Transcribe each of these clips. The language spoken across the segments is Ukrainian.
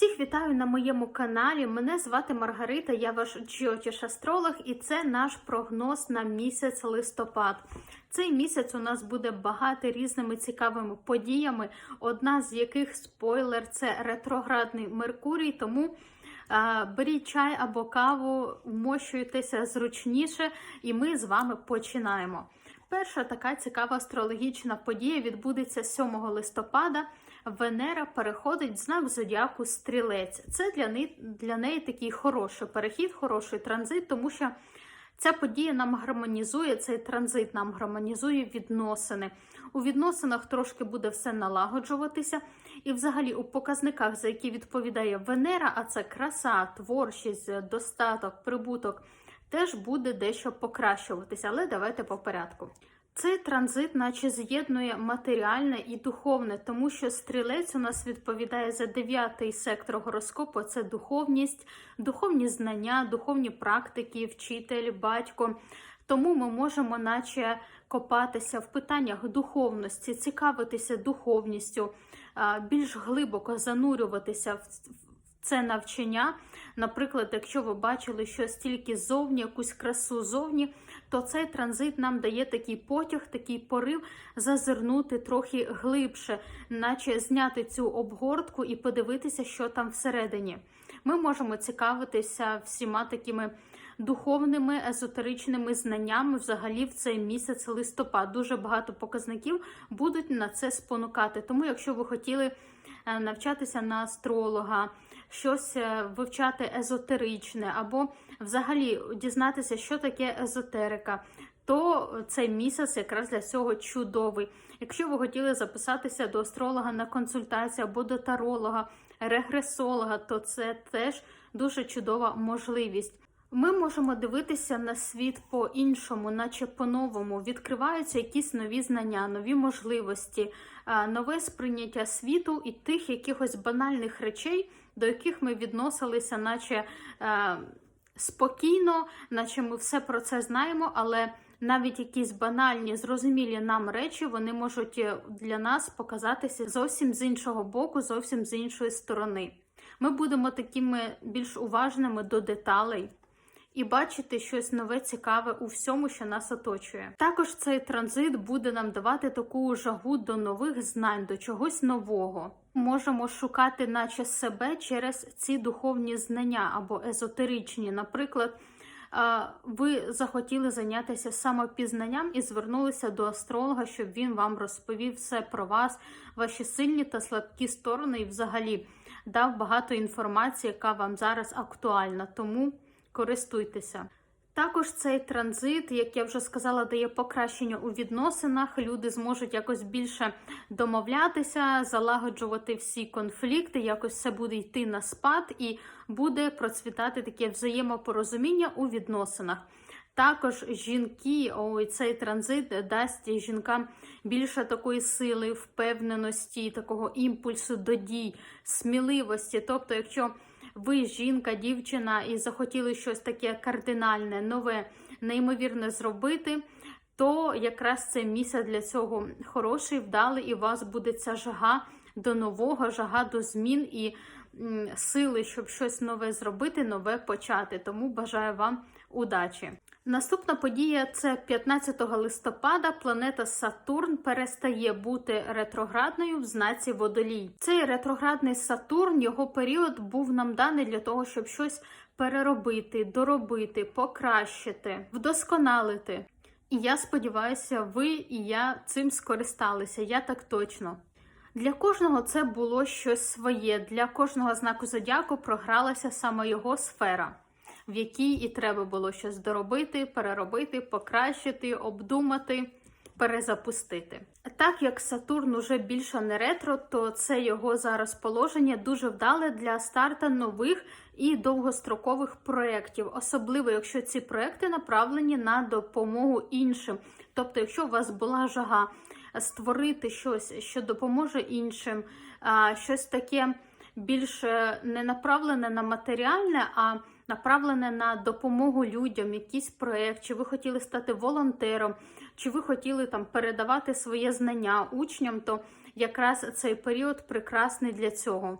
Всіх вітаю на моєму каналі. Мене звати Маргарита, я ваш Джіотіш астролог, і це наш прогноз на місяць листопад. Цей місяць у нас буде багато різними цікавими подіями. Одна з яких спойлер це ретроградний Меркурій. Тому а, беріть чай або каву, вмощуйтеся зручніше, і ми з вами починаємо. Перша така цікава астрологічна подія відбудеться 7 листопада. Венера переходить в знак зодіаку стрілець. Це для неї, для неї такий хороший перехід, хороший транзит, тому що ця подія нам гармонізує, цей транзит нам гармонізує відносини. У відносинах трошки буде все налагоджуватися. І, взагалі, у показниках, за які відповідає Венера, а це краса, творчість, достаток, прибуток, теж буде дещо покращуватися. Але давайте по порядку. Цей транзит, наче з'єднує матеріальне і духовне, тому що стрілець у нас відповідає за дев'ятий сектор гороскопу: це духовність, духовні знання, духовні практики, вчитель, батько. Тому ми можемо, наче, копатися в питаннях духовності, цікавитися духовністю, більш глибоко занурюватися в це навчання. Наприклад, якщо ви бачили щось тільки зовні, якусь красу зовні, то цей транзит нам дає такий потяг, такий порив зазирнути трохи глибше, наче зняти цю обгортку і подивитися, що там всередині. Ми можемо цікавитися всіма такими духовними, езотеричними знаннями взагалі в цей місяць листопад. Дуже багато показників будуть на це спонукати. Тому, якщо ви хотіли навчатися на астролога, щось вивчати езотеричне, або взагалі дізнатися, що таке езотерика, то цей місяць якраз для цього чудовий. Якщо ви хотіли записатися до астролога на консультацію або до таролога, регресолога, то це теж дуже чудова можливість. Ми можемо дивитися на світ по-іншому, наче по-новому. Відкриваються якісь нові знання, нові можливості, нове сприйняття світу і тих якихось банальних речей, до яких ми відносилися, наче спокійно, наче ми все про це знаємо, але навіть якісь банальні, зрозумілі нам речі, вони можуть для нас показатися зовсім з іншого боку, зовсім з іншої сторони. Ми будемо такими більш уважними до деталей і бачити щось нове, цікаве у всьому, що нас оточує. Також цей транзит буде нам давати таку жагу до нових знань, до чогось нового. Можемо шукати, наче себе через ці духовні знання або езотеричні. Наприклад, ви захотіли зайнятися самопізнанням і звернулися до астролога, щоб він вам розповів все про вас, ваші сильні та слабкі сторони, і взагалі дав багато інформації, яка вам зараз актуальна. Тому користуйтеся. Також цей транзит, як я вже сказала, дає покращення у відносинах. Люди зможуть якось більше домовлятися, залагоджувати всі конфлікти, якось все буде йти на спад і буде процвітати таке взаємопорозуміння у відносинах. Також жінки, ой, цей транзит дасть жінкам більше такої сили, впевненості, такого імпульсу до дій, сміливості. Тобто, якщо ви жінка, дівчина, і захотіли щось таке кардинальне, нове, неймовірне зробити, то якраз це місце для цього хороший, вдалий, і у вас буде ця жага до нового, жага до змін і сили, щоб щось нове зробити, нове почати. Тому бажаю вам удачі! Наступна подія це 15 листопада. Планета Сатурн перестає бути ретроградною в знаці водолій. Цей ретроградний Сатурн, його період був нам даний для того, щоб щось переробити, доробити, покращити, вдосконалити. І я сподіваюся, ви і я цим скористалися. Я так точно. Для кожного це було щось своє. Для кожного знаку зодіаку програлася саме його сфера в якій і треба було щось доробити, переробити, покращити, обдумати, перезапустити. Так як Сатурн уже більше не ретро, то це його зараз положення дуже вдале для старта нових і довгострокових проєктів, особливо якщо ці проекти направлені на допомогу іншим. Тобто, якщо у вас була жага створити щось, що допоможе іншим, щось таке більш не направлене на матеріальне, а направлене на допомогу людям, якийсь проєкт, чи ви хотіли стати волонтером, чи ви хотіли там передавати своє знання учням, то якраз цей період прекрасний для цього.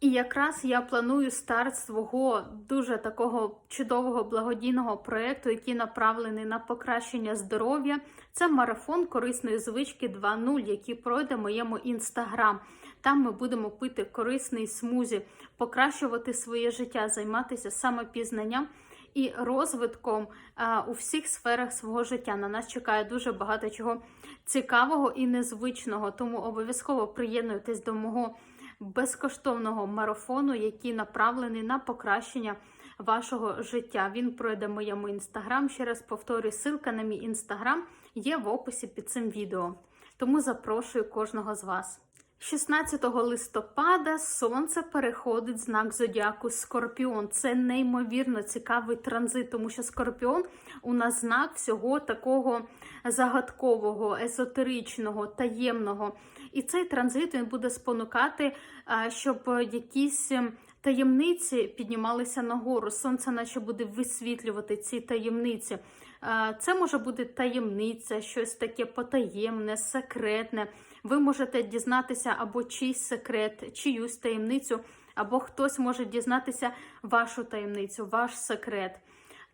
І якраз я планую старт свого дуже такого чудового благодійного проєкту, який направлений на покращення здоров'я. Це марафон корисної звички 2.0, який пройде моєму інстаграм. Там ми будемо пити корисний смузі, покращувати своє життя, займатися самопізнанням і розвитком а, у всіх сферах свого життя. На нас чекає дуже багато чого цікавого і незвичного. Тому обов'язково приєднуйтесь до мого безкоштовного марафону, який направлений на покращення вашого життя. Він пройде моєму інстаграм. Ще раз повторюю, ссылка на мій інстаграм є в описі під цим відео. Тому запрошую кожного з вас. 16 листопада сонце переходить знак зодіаку Скорпіон. Це неймовірно цікавий транзит, тому що Скорпіон у нас знак всього такого загадкового, езотеричного, таємного. І цей транзит він буде спонукати, щоб якісь ем, таємниці піднімалися нагору. Сонце, наче буде висвітлювати ці таємниці. Це може бути таємниця, щось таке потаємне, секретне. Ви можете дізнатися або чийсь секрет, чиюсь таємницю, або хтось може дізнатися вашу таємницю, ваш секрет.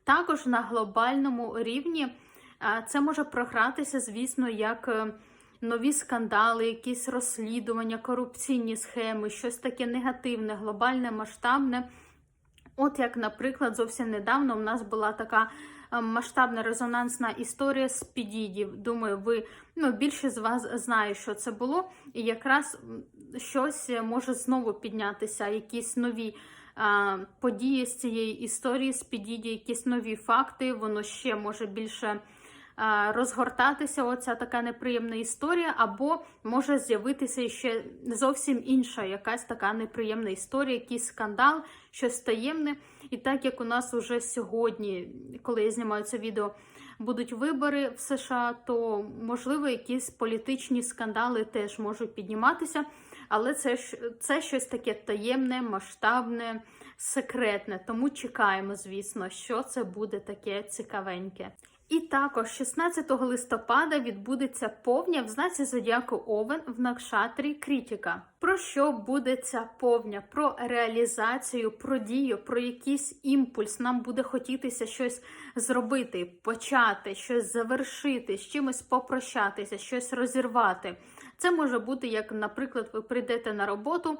Також на глобальному рівні це може програтися, звісно, як е, нові скандали, якісь розслідування, корупційні схеми, щось таке негативне, глобальне, масштабне. От як, наприклад, зовсім недавно у нас була така масштабна резонансна історія з підідів. Думаю, ви ну, більшість з вас знає, що це було, і якраз щось може знову піднятися, якісь нові події з цієї історії, з підіді, якісь нові факти, воно ще може більше. Розгортатися, оця така неприємна історія, або може з'явитися ще зовсім інша якась така неприємна історія, якийсь скандал, щось таємне. І так як у нас уже сьогодні, коли я знімаю це відео, будуть вибори в США, то можливо якісь політичні скандали теж можуть підніматися. Але це ж це щось таке таємне, масштабне, секретне. Тому чекаємо, звісно, що це буде таке цікавеньке. І також 16 листопада відбудеться повня в знаці зодіаку Овен в Накшатрі Крітіка. Про що буде ця повня? Про реалізацію, про дію, про якийсь імпульс. Нам буде хотітися щось зробити, почати, щось завершити, з чимось попрощатися, щось розірвати. Це може бути, як, наприклад, ви прийдете на роботу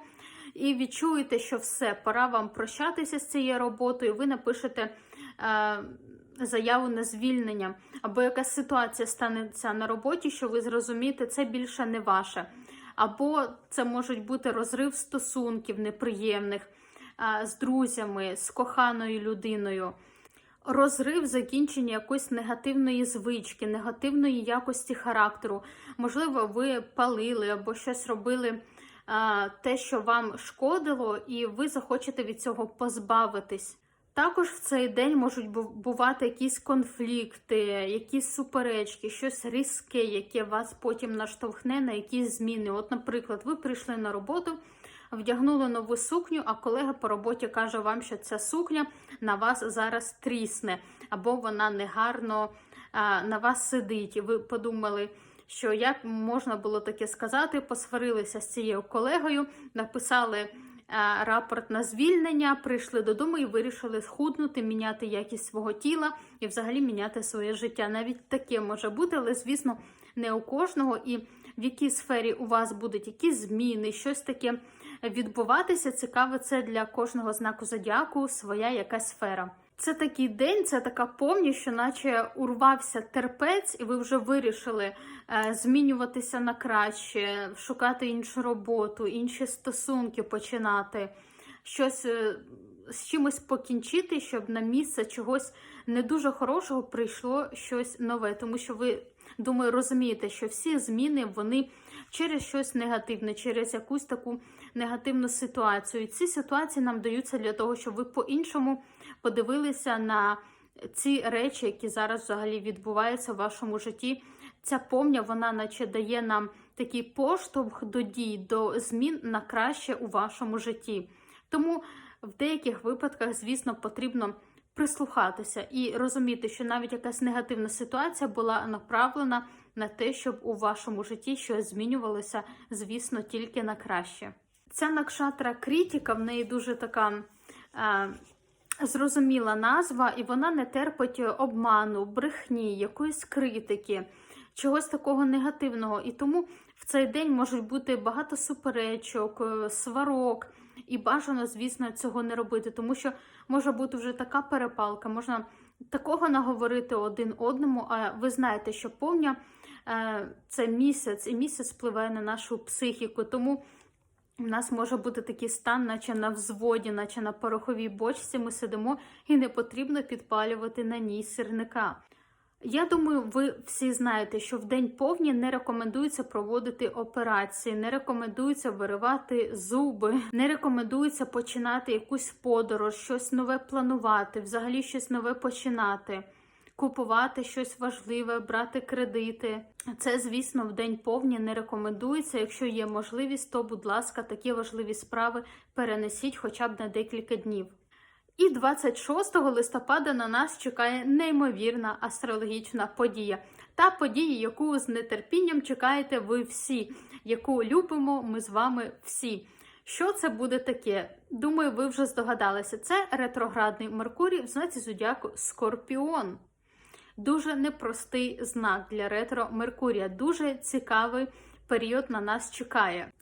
і відчуєте, що все, пора вам прощатися з цією роботою. Ви напишете. Е Заяву на звільнення, або якась ситуація станеться на роботі, що ви зрозумієте, це більше не ваше. Або це можуть бути розрив стосунків неприємних з друзями, з коханою людиною, розрив закінчення якоїсь негативної звички, негативної якості характеру. Можливо, ви палили або щось робили те, що вам шкодило, і ви захочете від цього позбавитись. Також в цей день можуть бувати якісь конфлікти, якісь суперечки, щось різке, яке вас потім наштовхне на якісь зміни. От, наприклад, ви прийшли на роботу, вдягнули нову сукню, а колега по роботі каже вам, що ця сукня на вас зараз трісне, або вона негарно на вас сидить. І ви подумали. Що як можна було таке сказати, посварилися з цією колегою, написали рапорт на звільнення, прийшли додому і вирішили схуднути, міняти якість свого тіла і взагалі міняти своє життя. Навіть таке може бути, але, звісно, не у кожного. І в якій сфері у вас будуть якісь зміни, щось таке відбуватися. Цікаво, це для кожного знаку зодіаку своя якась сфера. Це такий день, це така повні, що наче урвався терпець, і ви вже вирішили е, змінюватися на краще, шукати іншу роботу, інші стосунки починати, щось е, з чимось покінчити, щоб на місце чогось не дуже хорошого прийшло щось нове. Тому що ви, думаю, розумієте, що всі зміни вони через щось негативне, через якусь таку негативну ситуацію. І ці ситуації нам даються для того, щоб ви по-іншому подивилися на ці речі, які зараз взагалі відбуваються в вашому житті. Ця помня, вона наче дає нам такий поштовх до дій, до змін на краще у вашому житті. Тому в деяких випадках, звісно, потрібно прислухатися і розуміти, що навіть якась негативна ситуація була направлена на те, щоб у вашому житті щось змінювалося, звісно, тільки на краще. Ця накшатра критика, в неї дуже така е, зрозуміла назва, і вона не терпить обману, брехні, якоїсь критики, чогось такого негативного. І тому в цей день можуть бути багато суперечок, е, сварок. І бажано, звісно, цього не робити, тому що може бути вже така перепалка, можна такого наговорити один одному. А ви знаєте, що повня е, це місяць, і місяць впливає на нашу психіку. Тому у нас може бути такий стан, наче на взводі, наче на пороховій бочці. Ми сидимо і не потрібно підпалювати на ній сірника. Я думаю, ви всі знаєте, що в день повні не рекомендується проводити операції, не рекомендується виривати зуби, не рекомендується починати якусь подорож, щось нове планувати, взагалі щось нове починати, купувати щось важливе, брати кредити. Це, звісно, в день повні не рекомендується. Якщо є можливість, то, будь ласка, такі важливі справи перенесіть хоча б на декілька днів. І 26 листопада на нас чекає неймовірна астрологічна подія. Та подія, яку з нетерпінням чекаєте ви всі, яку любимо ми з вами всі. Що це буде таке? Думаю, ви вже здогадалися. Це ретроградний Меркурій в знаці зодіаку Скорпіон. Дуже непростий знак для ретро Меркурія. Дуже цікавий період на нас чекає.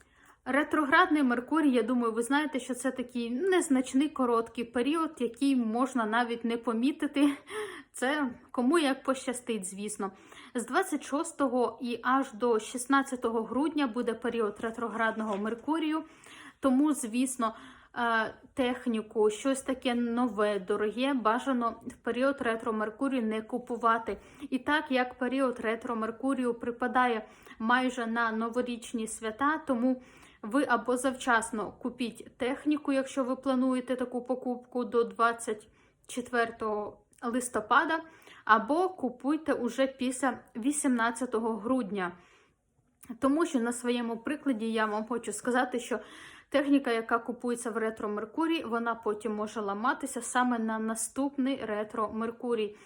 Ретроградний Меркурій, я думаю, ви знаєте, що це такий незначний короткий період, який можна навіть не помітити. Це кому як пощастить, звісно. З 26 і аж до 16 грудня буде період ретроградного Меркурію. Тому, звісно, техніку, щось таке нове, дороге, бажано в період ретро Меркурію не купувати. І так як період ретро Меркурію припадає майже на новорічні свята, тому ви або завчасно купіть техніку, якщо ви плануєте таку покупку до 24 листопада, або купуйте уже після 18 грудня. Тому що на своєму прикладі я вам хочу сказати, що техніка, яка купується в ретро Меркурій, вона потім може ламатися саме на наступний ретро Меркурій.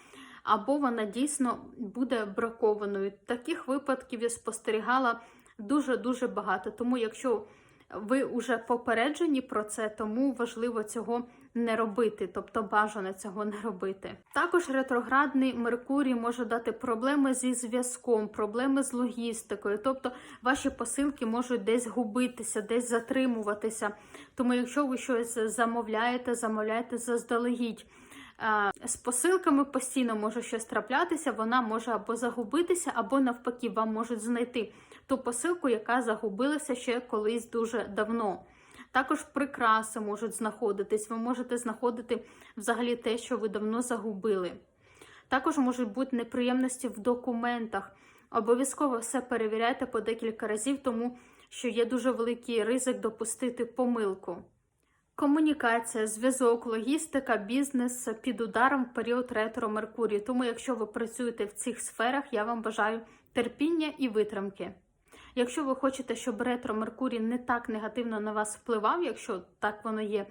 Або вона дійсно буде бракованою. Таких випадків я спостерігала дуже-дуже багато. Тому, якщо ви вже попереджені про це, тому важливо цього не робити, тобто бажано цього не робити. Також ретроградний Меркурій може дати проблеми зі зв'язком, проблеми з логістикою, тобто ваші посилки можуть десь губитися, десь затримуватися. Тому, якщо ви щось замовляєте, замовляєте заздалегідь. З посилками постійно може щось траплятися, вона може або загубитися, або навпаки, вам можуть знайти ту посилку, яка загубилася ще колись дуже давно. Також прикраси можуть знаходитись, ви можете знаходити взагалі те, що ви давно загубили. Також можуть бути неприємності в документах. Обов'язково все перевіряйте по декілька разів, тому що є дуже великий ризик допустити помилку. Комунікація, зв'язок, логістика, бізнес під ударом в період ретро Меркурій. Тому, якщо ви працюєте в цих сферах, я вам бажаю терпіння і витримки. Якщо ви хочете, щоб ретро Меркурій не так негативно на вас впливав, якщо так воно є,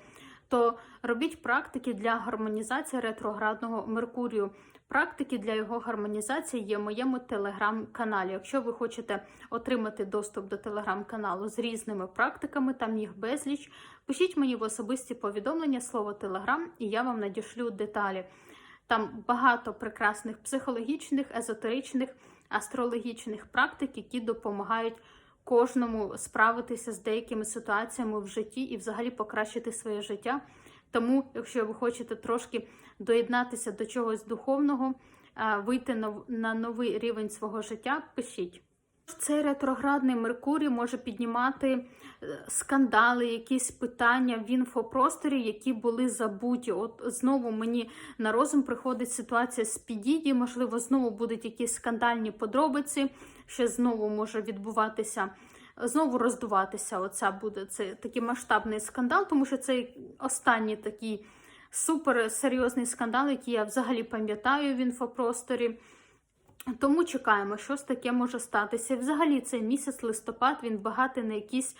то робіть практики для гармонізації ретроградного Меркурію. Практики для його гармонізації є в моєму телеграм-каналі. Якщо ви хочете отримати доступ до телеграм-каналу з різними практиками, там їх безліч, пишіть мені в особисті повідомлення слово телеграм, і я вам надішлю деталі. Там багато прекрасних психологічних, езотеричних, астрологічних практик, які допомагають кожному справитися з деякими ситуаціями в житті і взагалі покращити своє життя. Тому, якщо ви хочете трошки доєднатися до чогось духовного, вийти на новий рівень свого життя, пишіть. Цей ретроградний Меркурій може піднімати е, скандали, якісь питання в інфопросторі, які були забуті. От знову мені на розум приходить ситуація з підіді, можливо, знову будуть якісь скандальні подробиці, що знову може відбуватися, знову роздуватися. Оця буде це такий масштабний скандал, тому що це останній такий супер серйозний скандал, який я взагалі пам'ятаю в інфопросторі. Тому чекаємо, щось таке може статися. Взагалі, цей місяць листопад він багатий на якісь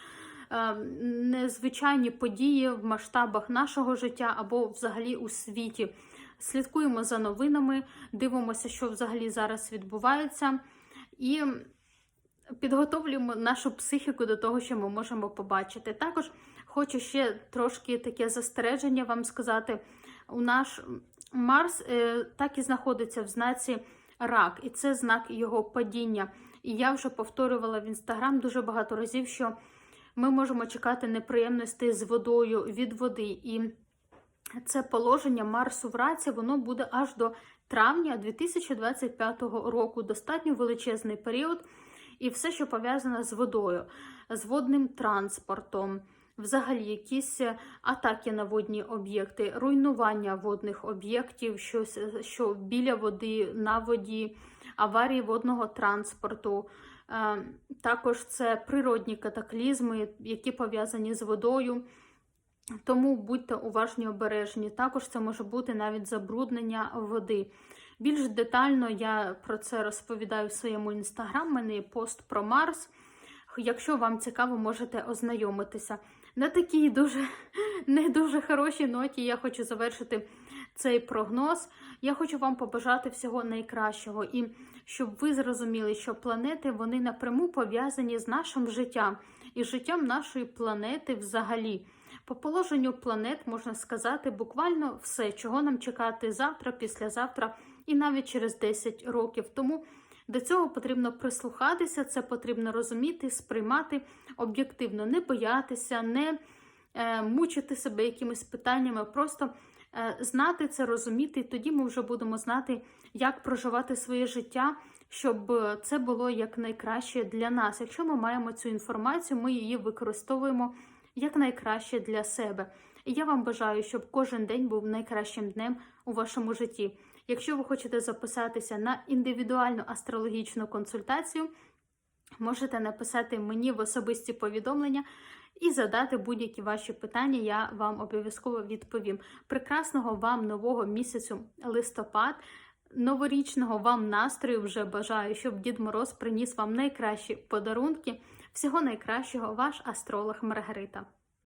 е, незвичайні події в масштабах нашого життя або взагалі у світі. Слідкуємо за новинами, дивимося, що взагалі зараз відбувається. І підготовлюємо нашу психіку до того, що ми можемо побачити. Також хочу ще трошки таке застереження вам сказати. У наш Марс е, так і знаходиться в знаці рак, і це знак його падіння. І я вже повторювала в інстаграм дуже багато разів, що ми можемо чекати неприємностей з водою від води. І це положення Марсу в раці, воно буде аж до травня 2025 року. Достатньо величезний період, і все, що пов'язане з водою, з водним транспортом. Взагалі, якісь атаки на водні об'єкти, руйнування водних об'єктів, щось, що біля води, на воді, аварії водного транспорту. Е, Також це природні катаклізми, які пов'язані з водою. Тому будьте уважні обережні. Також це може бути навіть забруднення води. Більш детально я про це розповідаю в своєму інстаграм. У мене є пост про Марс. Якщо вам цікаво, можете ознайомитися. На такій дуже не дуже хорошій ноті я хочу завершити цей прогноз. Я хочу вам побажати всього найкращого і щоб ви зрозуміли, що планети вони напряму пов'язані з нашим життям і життям нашої планети взагалі. По положенню планет можна сказати буквально все, чого нам чекати завтра, післязавтра і навіть через 10 років. Тому до цього потрібно прислухатися, це потрібно розуміти, сприймати об'єктивно, не боятися, не е, мучити себе якимись питаннями, просто е, знати це, розуміти, і тоді ми вже будемо знати, як проживати своє життя, щоб це було якнайкраще для нас. Якщо ми маємо цю інформацію, ми її використовуємо якнайкраще для себе. І я вам бажаю, щоб кожен день був найкращим днем у вашому житті. Якщо ви хочете записатися на індивідуальну астрологічну консультацію, можете написати мені в особисті повідомлення і задати будь-які ваші питання, я вам обов'язково відповім. Прекрасного вам нового місяцю листопад, новорічного вам настрою вже бажаю, щоб Дід Мороз приніс вам найкращі подарунки. Всього найкращого, ваш астролог Маргарита.